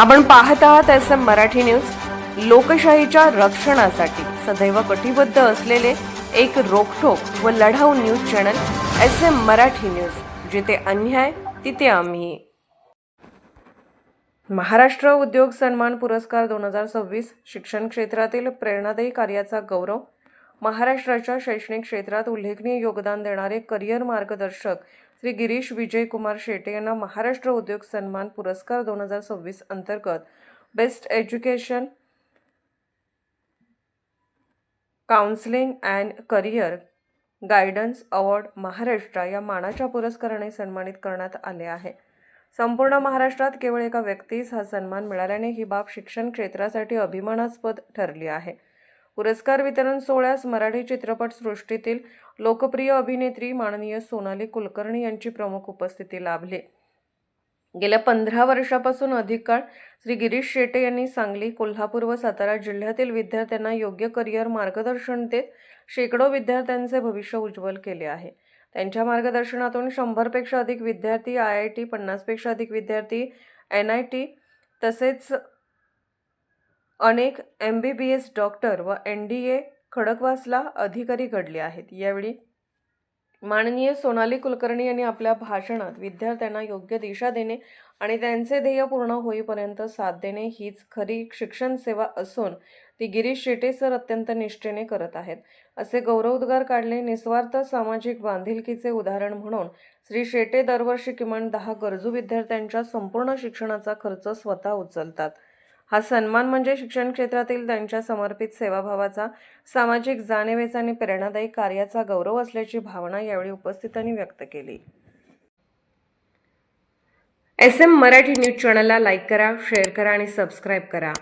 आपण पाहत आहात एस एम मराठी न्यूज. लोकशाहीच्या रक्षणासाठी सदैव कटिबद्ध असलेले एक रोखोक व लढाऊ news channel S M Marathi news. जिथे अन्याय तिथे आम्ही. महाराष्ट्र उद्योग सन्मान पुरस्कार दोन हजार सव्वीस शिक्षण क्षेत्रातील प्रेरणादायी कार्याचा गौरव. महाराष्ट्राच्या शैक्षणिक क्षेत्रात उल्लेखनीय योगदान देणारे करिअर मार्गदर्शक श्री गिरीश विजयकुमार शेटे यांना महाराष्ट्र उद्योग सन्मान पुरस्कार दोन हजार सव्वीस अंतर्गत best education counselling and career guidance award Maharashtra या मानाच्या पुरस्काराने सन्मानित करण्यात आले आहे. संपूर्ण महाराष्ट्रात केवळ एका व्यक्तीस हा सन्मान मिळाल्याने ही बाब शिक्षण क्षेत्रासाठी अभिमानास्पद ठरली आहे. पुरस्कार वितरण सोहळ्यास मराठी चित्रपट सृष्टीतील लोकप्रिय अभिनेत्री माननीय सोनाली कुलकर्णी यांची प्रमुख उपस्थिती लाभली. गेल्या पंधरा वर्षापासून अधिक काळ श्री गिरीश शेटे यांनी सांगली कोल्हापूर व सातारा जिल्ह्यातील विद्यार्थ्यांना योग्य करिअर मार्गदर्शन देत शेकडो विद्यार्थ्यांचे भविष्य उज्ज्वल केले आहे. त्यांच्या मार्गदर्शनातून शंभरपेक्षा अधिक विद्यार्थी आय आय टी पन्नासपेक्षा अधिक विद्यार्थी एन आय टी तसेच अनेक M B B S doctor व एन डी ए खडकवासला अधिकारी घडले आहेत. यावेळी माननीय सोनाली कुलकर्णी यांनी आपल्या भाषणात विद्यार्थ्यांना योग्य दिशा देणे आणि त्यांचे ध्येय पूर्ण होईपर्यंत साथ देणे हीच खरी शिक्षण सेवा असून ती गिरीश शेटे सर अत्यंत निष्ठेने करत आहेत. असे गौरवोद्गार काढले निस्वार्थ सामाजिक बांधिलकीचे उदाहरण म्हणून श्री शेटे दरवर्षी किमान दहा गरजू विद्यार्थ्यांच्या संपूर्ण शिक्षणाचा खर्च स्वतः उचलतात. हा सन्मान म्हणजे शिक्षण क्षेत्रातील त्यांच्या समर्पित सेवाभावाचा सामाजिक जाणीवेचा आणि प्रेरणादायी कार्याचा गौरव असल्याची भावना यावेळी उपस्थितांनी व्यक्त केली. एस एम मराठी न्यूज चॅनलला लाईक करा शेअर करा आणि सबस्क्राईब करा.